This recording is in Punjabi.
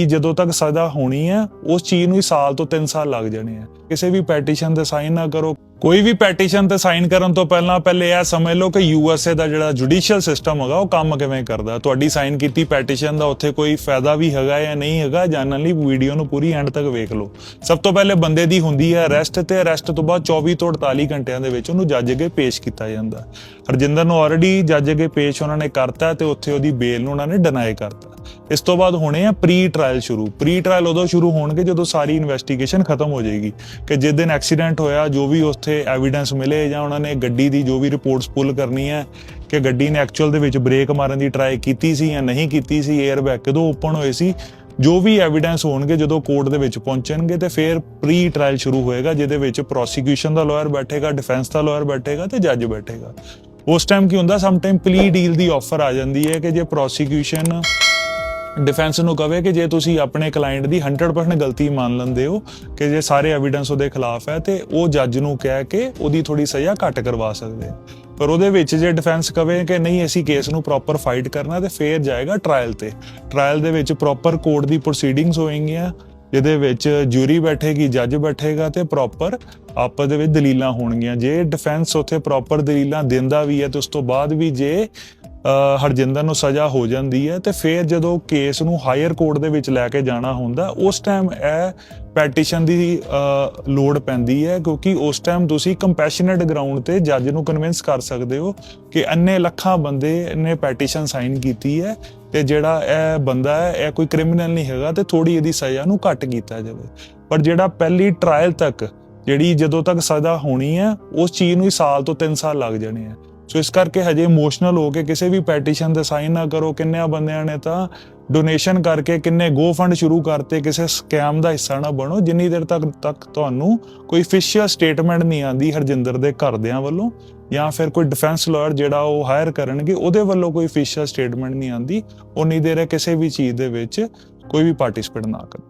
ਕਿ ਜਦੋਂ ਤੱਕ ਸਜ਼ਾ ਹੋਣੀ ਹੈ, ਉਸ ਚੀਜ਼ ਨੂੰ ਹੀ ਸਾਲ ਤੋਂ 3 ਸਾਲ ਲੱਗ ਜਾਣੇ ਆ। ਕਿਸੇ ਵੀ ਪੈਟੀਸ਼ਨ ਤੇ ਸਾਈਨ ਨਾ ਕਰੋ। ਕੋਈ ਵੀ ਪੈਟੀਸ਼ਨ ਤੇ ਸਾਈਨ ਕਰਨ ਤੋਂ ਪਹਿਲਾਂ ਪਹਿਲੇ ਇਹ ਸਮਝ ਲਓ ਕਿ ਯੂਐਸਏ ਦਾ ਜਿਹੜਾ ਜੁਡੀਸ਼ੀਅਲ ਸਿਸਟਮ ਹੈਗਾ, ਉਹ ਕੰਮ ਕਿਵੇਂ ਕਰਦਾ। ਤੁਹਾਡੀ ਸਾਈਨ ਕੀਤੀ ਪੈਟੀਸ਼ਨ ਦਾ, ਉੱਥੇ ਕੋਈ ਫਾਇਦਾ ਵੀ ਹੈਗਾ ਜਾਂ ਨਹੀਂ ਹੈਗਾ ਜਾਣਨ ਲਈ ਵੀਡੀਓ ਨੂੰ ਪੂਰੀ ਐਂਡ ਤੱਕ ਵੇਖ ਲਓ। ਸਭ ਤੋਂ ਪਹਿਲੇ ਬੰਦੇ ਦੀ ਹੁੰਦੀ ਹੈ ਅਰੈਸਟ ਤੇ ਅਰੈਸਟ ਤੋਂ ਬਾਅਦ 24 ਤੋਂ 48 ਘੰਟਿਆਂ ਦੇ ਵਿੱਚ ਉਹਨੂੰ ਜੱਜ ਅੱਗੇ ਪੇਸ਼ ਕੀਤਾ ਜਾਂਦਾ। ਹਰਜਿੰਦਰ ਨੂੰ ਆਲਰੇਡੀ ਜੱਜ ਅੱਗੇ ਪੇਸ਼ ਉਹਨਾਂ ਨੇ ਕਰਤਾ ਤੇ ਉੱਥੇ ਉਹਦੀ ਬੇਲ ਨੂੰ ਉਹਨਾਂ ਨੇ ਡਿਨਾਈ ਕਰਤਾ। ਇਸ ਤੋਂ ਬਾਅਦ ਹੋਣੇ ਆ ਪ੍ਰੀ ਟ੍ਰਾਇਲ ਸ਼ੁਰੂ। ਪ੍ਰੀ ਟ੍ਰਾਇਲ ਉਦੋਂ ਸ਼ੁਰੂ ਹੋਣਗੇ ਜਦੋਂ ਸਾਰੀ ਇਨਵੈਸਟੀਗੇਸ਼ਨ ਖਤਮ ਹੋ ਜਾਏਗੀ ਕਿ ਜਿਸ ਦਿਨ ਐਕਸੀਡੈਂਟ ਹੋਇਆ, ਜੋ ਵੀ ਉੱਥੇ ਐਵੀਡੈਂਸ ਮਿਲੇ ਜਾਂ ਉਹਨਾਂ ਨੇ ਗੱਡੀ ਦੀ ਜੋ ਵੀ ਰਿਪੋਰਟਸ ਪੁੱਲ ਕਰਨੀ ਹੈ ਕਿ ਗੱਡੀ ਨੇ ਐਕਚੁਅਲ ਦੇ ਵਿੱਚ ਬ੍ਰੇਕ ਮਾਰਨ ਦੀ ਟਰਾਈ ਕੀਤੀ ਸੀ ਜਾਂ ਨਹੀਂ ਕੀਤੀ ਸੀ 에ਅਰ ਬੈਗ ਕਦੋਂ ਓਪਨ ਹੋਏ ਸੀ, ਜੋ ਵੀ ਐਵੀਡੈਂਸ ਹੋਣਗੇ ਜਦੋਂ ਕੋਰਟ ਦੇ ਵਿੱਚ ਪਹੁੰਚਣਗੇ ਤੇ ਫਿਰ ਪ੍ਰੀ ਟ੍ਰਾਇਲ ਸ਼ੁਰੂ ਹੋਏਗਾ, ਜਿਹਦੇ ਵਿੱਚ ਪ੍ਰੋਸੀਕਿਊਸ਼ਨ ਦਾ ਲਾਇਰ ਬੈਠੇਗਾ ਡਿਫੈਂਸ ਦਾ ਲਾਇਰ ਬੈਠੇਗਾ ਤੇ ਜੱਜ ਬੈਠੇਗਾ। ਉਸ ਟਾਈਮ ਕੀ ਹੁੰਦਾ ਸਮ ਟਾਈਮ ਪਲੀ ਡੀਲ ਦੀ ਆਫਰ ਆ ਜਾਂਦੀ ਹੈ ਕਿ ਜੇ ਪ੍ਰੋਸੀਕਿਊਸ਼ਨ ਡਿਫੈਂਸ ਨੂੰ ਕਵੇ ਕਿ ਜੇ ਤੁਸੀਂ ਆਪਣੇ ਕਲਾਇੰਟ ਦੀ 100% ਗਲਤੀ ਮੰਨ ਲੈਂਦੇ ਹੋ, ਕਿ ਜੇ ਸਾਰੇ ਐਵੀਡੈਂਸ ਉਹਦੇ ਖਿਲਾਫ ਹੈ, ਤੇ ਉਹ ਜੱਜ ਨੂੰ ਕਹਿ ਕੇ ਉਹਦੀ ਥੋੜੀ ਸਜ਼ਾ ਘੱਟ ਕਰਵਾ ਸਕਦੇ ਪਰ ਉਹਦੇ ਵਿੱਚ ਜੇ ਡਿਫੈਂਸ ਕਵੇ ਕਿ ਨਹੀਂ, ਅਸੀਂ ਕੇਸ ਨੂੰ ਪ੍ਰੋਪਰ ਫਾਈਟ ਕਰਨਾ, ਤੇ ਫੇਰ ਜਾਏਗਾ ਟ੍ਰਾਇਲ ਤੇ। ਟ੍ਰਾਇਲ ਦੇ ਵਿੱਚ ਪ੍ਰੋਪਰ ਕੋਰਟ ਦੀ ਪ੍ਰੋਸੀਡਿੰਗਸ ਹੋਣਗੀਆਂ ਜਿਹਦੇ ਵਿੱਚ ਜੂਰੀ ਬੈਠੇਗੀ ਜੱਜ ਬੈਠੇਗਾ, ਤੇ ਪ੍ਰੋਪਰ ਆਪਸ ਦੇ ਵਿੱਚ ਦਲੀਲਾਂ ਹੋਣਗੀਆਂ। ਜੇ ਡਿਫੈਂਸ ਉੱਥੇ ਪ੍ਰੋਪਰ ਦਲੀਲਾਂ ਦਿੰਦਾ ਵੀ ਹੈ, ਤੇ ਉਸ ਤੋਂ ਬਾਅਦ ਵੀ ਜੇ ਹਰਜਿੰਦਰ ਨੂੰ ਸਜ਼ਾ ਹੋ ਜਾਂਦੀ ਹੈ ਤੇ ਫਿਰ ਜਦੋਂ ਕੇਸ ਨੂੰ ਹਾਇਰ ਕੋਰਟ ਦੇ ਵਿੱਚ ਲੈ ਕੇ ਜਾਣਾ ਹੁੰਦਾ, ਉਸ ਟਾਈਮ ਇਹ ਪੈਟੀਸ਼ਨ ਦੀ ਲੋੜ ਪੈਂਦੀ ਹੈ ਕਿਉਂਕਿ ਉਸ ਟਾਈਮ ਤੁਸੀਂ ਕੰਪੈਸ਼ਨੇਟ ਗਰਾਊਂਡ ਤੇ ਜੱਜ ਨੂੰ ਕਨਵਿੰਸ ਕਰ ਸਕਦੇ ਹੋ ਕਿ ਅੰਨੇ ਲੱਖਾਂ ਬੰਦੇ ਨੇ ਪੈਟੀਸ਼ਨ ਸਾਈਨ ਕੀਤੀ ਹੈ ਤੇ ਜਿਹੜਾ ਇਹ ਬੰਦਾ ਹੈ, ਇਹ ਕੋਈ ਕ੍ਰਿਮੀਨਲ ਨਹੀਂ ਹੈਗਾ ਤੇ ਥੋੜੀ ਇਹਦੀ ਸਜ਼ਾ ਨੂੰ ਘੱਟ ਕੀਤਾ ਜਾਵੇ। ਪਰ ਜਿਹੜਾ ਪਹਿਲੀ ਟ੍ਰਾਇਲ ਤੱਕ ਜਿਹੜੀ ਜਦੋਂ ਤੱਕ ਸਜ਼ਾ ਹੋਣੀ ਹੈ, ਉਸ ਚੀਜ਼ ਨੂੰ ਹੀ ਸਾਲ ਤੋਂ 3 ਸਾਲ ਲੱਗ ਜਾਣੇ ਆ। ਸੋ ਇਸ ਕਰਕੇ ਹਜੇ ਇਮੋਸ਼ਨਲ ਹੋ ਕੇ ਕਿਸੇ ਵੀ ਪੈਟੀਸ਼ਨ ਤੇ ਸਾਈਨ ਨਾ ਕਰੋ, ਕਿੰਨਿਆਂ ਬੰਦਿਆਂ ਨੇ ਤਾਂ ਡੋਨੇਸ਼ਨ ਕਰਕੇ ਕਿੰਨੇ ਗੋ ਫੰਡ ਸ਼ੁਰੂ ਕਰਤੇ, ਕਿਸੇ ਸਕੈਮ ਦਾ ਹਿੱਸਾ ਨਾ ਬਣੋ, ਜਿੰਨੀ ਦੇਰ ਤੱਕ ਤੱਕ ਤੁਹਾਨੂੰ ਕੋਈ ਅਫੀਸ਼ੀਅਲ ਸਟੇਟਮੈਂਟ ਨਹੀਂ ਆਂਦੀ ਹਰਜਿੰਦਰ ਦੇ ਘਰਦਿਆਂ ਵੱਲੋਂ, ਜਾਂ ਫਿਰ ਕੋਈ ਡਿਫੈਂਸ ਲਾਇਰ ਜਿਹੜਾ ਉਹ ਹਾਇਰ ਕਰਨਗੇ, ਉਹਦੇ ਵੱਲੋਂ ਕੋਈ ਅਫੀਸ਼ੀਅਲ ਸਟੇਟਮੈਂਟ ਨਹੀਂ ਆਂਦੀ ਉਨੀ ਦੇਰ ਕਿਸੇ ਵੀ ਚੀਜ਼ ਦੇ ਵਿੱਚ ਕੋਈ ਵੀ ਪਾਰਟਿਸਿਪੇਟ ਨਾ ਕਰੋ।